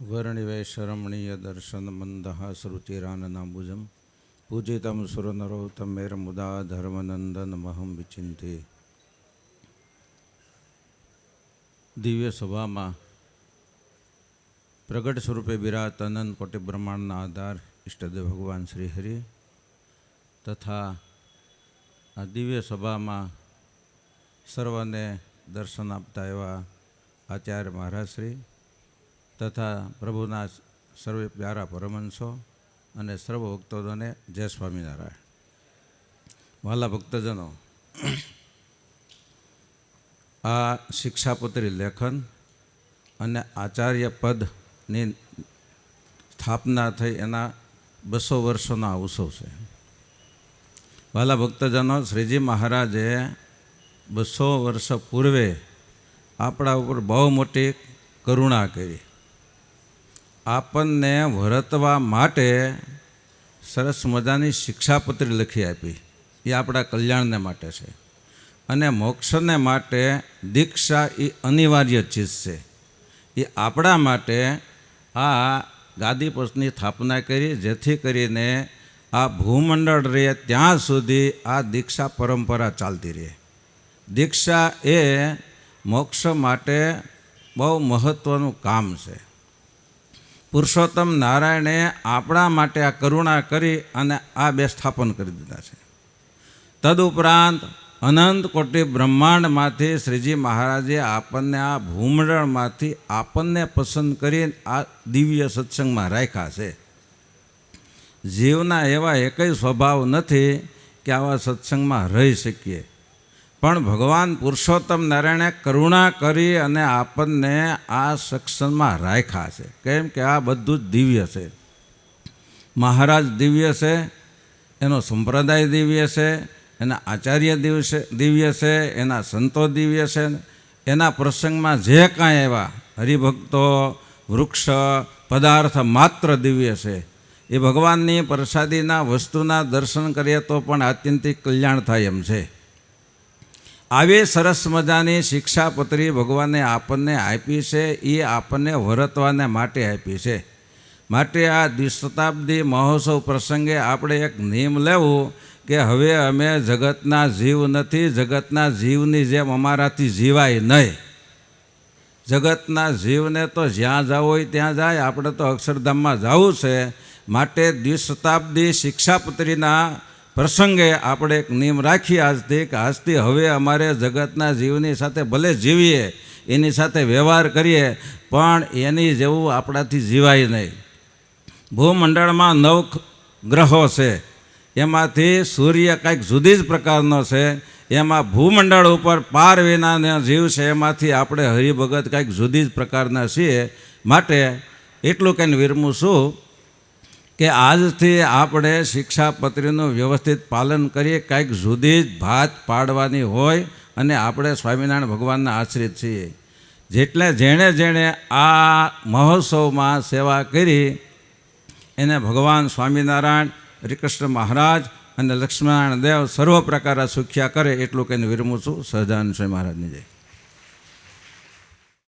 વર્ણિવૈશરમણીય દર્શન મંદઃ શ્રુચિરાનનાંબુજમ પૂજિતમ સુરનરોત્તમેર મુદા ધર્મનંદન મહમ વિચિંતે દિવ્ય સભામાં પ્રગટ સ્વરૂપે બિરાત અનંત કોટી બ્રહ્માંડના આધાર ઈષ્ટદેવ ભગવાન શ્રી હરિ તથા આ દિવ્ય સભામાં સર્વને દર્શન આપતા એવા આચાર્ય મહારાજ શ્રી તથા પ્રભુના સર્વે પ્યારા પરમંશો અને સર્વ ભક્તોને જય સ્વામિનારાયણ. વાલા ભક્તજનો, આ શિક્ષાપત્રી લેખન અને આચાર્ય પદની સ્થાપના થઈ એના બસો વર્ષોનો આ છે. વાલા ભક્તજનો, શ્રીજી મહારાજે બસો વર્ષ પૂર્વે આપણા ઉપર બહુ મોટી કરુણા કરી. આપણને વરતવા માટે સરસ મજાની શિક્ષાપત્રી લખી આપી. એ આપણા કલ્યાણને માટે છે. અને મોક્ષને માટે દીક્ષા એ અનિવાર્ય ચીજ છે. એ આપણા માટે આ ગાદીપસની સ્થાપના કરી, જેથી કરીને આ ભૂમંડળ રહે ત્યાં સુધી આ દીક્ષા પરંપરા ચાલતી રહે. દીક્ષા એ મોક્ષ માટે બહુ મહત્ત્વનું કામ છે. પુરુષોત્તમ નારાયણે આપણા માટે આ કરુણા કરી અને આ બે સ્થાપન કરી દીધા છે. તદુપરાંત અનંત કોટી બ્રહ્માંડમાંથી શ્રીજી મહારાજે આપણને આ ભૂમંડળમાંથી આપણને પસંદ કરી આ દિવ્ય સત્સંગમાં રાખ્યા છે. જીવના એવા એકય સ્વભાવ નથી કે આવા સત્સંગમાં રહી શકીએ. પણ ભગવાન પુરુષોત્તમ નારાયણે કરુણા કરી અને આપણને આ સત્સંગમાં રાખ્યા છે. કેમ કે આ બધું જ દિવ્ય છે. મહારાજ દિવ્ય છે, એનો સંપ્રદાય દિવ્ય છે, એના આચાર્ય દિવસે દિવ્ય છે, એના સંતો દિવ્ય છે. એના પ્રસંગમાં જે કાંઈ એવા હરિભક્તો, વૃક્ષ, પદાર્થ માત્ર દિવ્ય છે. એ ભગવાનની પ્રસાદીના વસ્તુના દર્શન કરીએ તો પણ આત્યંતિક કલ્યાણ થાય એમ છે. આવી સરસ મજાની શિક્ષાપત્રી ભગવાને આપણને આપી છે, એ આપણને વરતવાને માટે આપી છે. માટે આ દ્વિશતાબ્દી મહોત્સવ પ્રસંગે આપણે એક નિયમ લેવું કે હવે અમે જગતના જીવ નથી, જગતના જીવની જેમ અમારાથી જીવાય નહીં. જગતના જીવને તો જ્યાં જવું હોય ત્યાં જાય, આપણે તો અક્ષરધામમાં જવું છે. માટે દ્વિશતાબ્દી શિક્ષાપત્રીના પ્રસંગે આપણે એક નિયમ રાખીએ આજથી કે આજથી હવે અમારે જગતના જીવની સાથે ભલે જીવીએ, એની સાથે વ્યવહાર કરીએ, પણ એની જેવું આપણાથી જીવાય નહીં. ભૂમંડળમાં નવ ગ્રહો છે. એમાંથી સૂર્ય કંઈક જુદી જ પ્રકારનો છે. એમાં ભૂમંડળ ઉપર પાર વિનાના જીવ છે. એમાંથી આપણે હરિભગત કંઈક જુદી જ પ્રકારના છીએ. માટે એટલું કંઈ વિરમું છું કે આજથી આપણે શિક્ષાપત્રીનું વ્યવસ્થિત પાલન કરીએ, કંઈક જુદી જ ભાત પાડવાની હોય અને આપણે સ્વામિનારાયણ ભગવાનના આશ્રિત છીએ. જેટલે જેણે જેણે આ મહોત્સવમાં સેવા કરી, એને ભગવાન સ્વામિનારાયણ, હરિકૃષ્ણ મહારાજ અને લક્ષ્મણારાયણ દેવ સર્વ પ્રકારના સુખ્યા કરે એટલું કહીને વિરમું છું. સહજાનંદ સ્વામી મહારાજની જય.